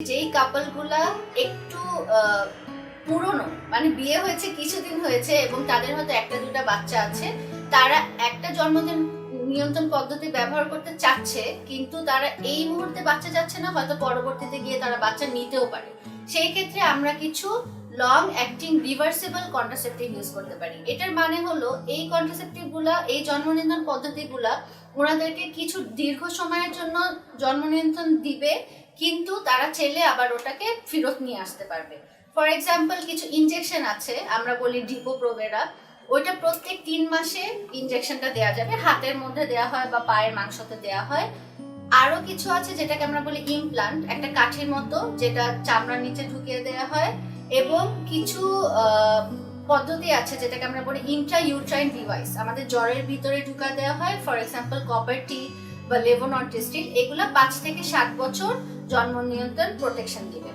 যেই কাপলগুলা একটু পুরনো মানে বিয়ে হয়েছে, কিছুদিন হয়েছে এবং তাদের হয়তো একটা দুটা বাচ্চা আছে, তারা একটা জন্মদিন নিয়ন্ত্রণ পদ্ধতি ব্যবহার করতে চাচ্ছে, কিন্তু তারা এই মুহূর্তে বাচ্চা যাচ্ছে না, হয়তো পরবর্তীতে গিয়ে তারা বাচ্চা নিতেও পারে। সেই ক্ষেত্রে আমরা কিছু long acting reversible contraceptive use করতে পারি। এটার মানে হলো, এই কন্ট্রাসেপটিভগুলা এই জন্ম পদ্ধতিগুলা, ওনাদেরকে কিছু দীর্ঘ সময়ের জন্য জন্ম নিয়ন্ত্রণ দিবে কিন্তু তারা চাইলে আবার ওটাকে ফেরত নিয়ে আসতে পারবে। ফর এক্সাম্পল কিছু ইনজেকশন আছে, আমরা বলি ডিপো প্রোভেরা ওইটা প্রত্যেক তিন মাসে ইনজেকশনটা দেওয়া যাবে। হাতের মধ্যে দেওয়া হয় বা পায়ের মাংসতে দেওয়া হয়। আরও কিছু আছে যেটাকে আমরা বলি ইমপ্লান্ট একটা কাঠির মতো যেটা চামড়ার নিচে ঢুকিয়ে দেওয়া হয়। এবং কিছু পদ্ধতি আছে যেটাকে আমরা বলি ইন্ট্রা ইউট্রাইন ডিভাইস আমাদের জ্বরের ভিতরে ঢুকা দেওয়া হয়। ফর এক্সাম্পল কপার টি বা লেভোনর্টিস্টিল এগুলো পাঁচ থেকে সাত বছর জন্ম নিয়ন্ত্রণ প্রোটেকশন দিবে।